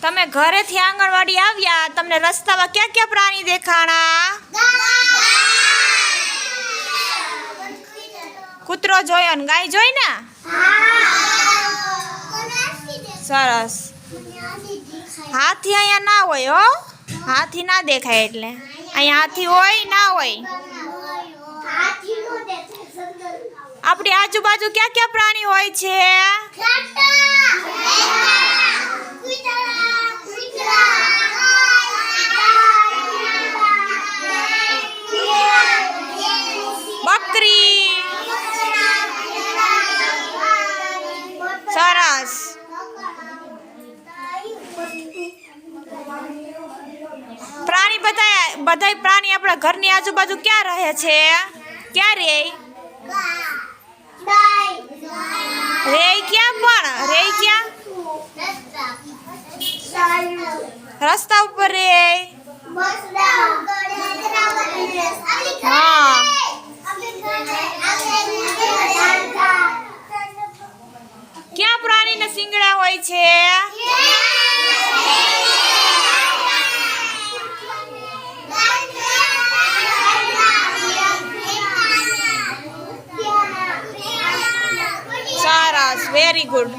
તમે ઘરેથી આંગણવાડી આવ્યા, તમને રસ્તામાં ક્યાં ક્યાં પ્રાણી દેખાણા? કૂતરો જોયો ને? ગાય જોઈ ને? સરસ. હાથી અહીંયા ના હોય હો. હાથી ના દેખાય એટલે. અહીંયા હાથી હોય, ના હોય. આપણી આજુબાજુ ક્યાં ક્યાં પ્રાણી હોય છે? બધાય પ્રાણી આપણા ઘરની આજુબાજુ ક્યાં રહે છે? ક્યાં રે? રે ક્યાં પણ? રે ક્યાં? રસ્તા ઉપર રે. હા. ક્યાં પ્રાણીના શિંગડા હોય છે? very good.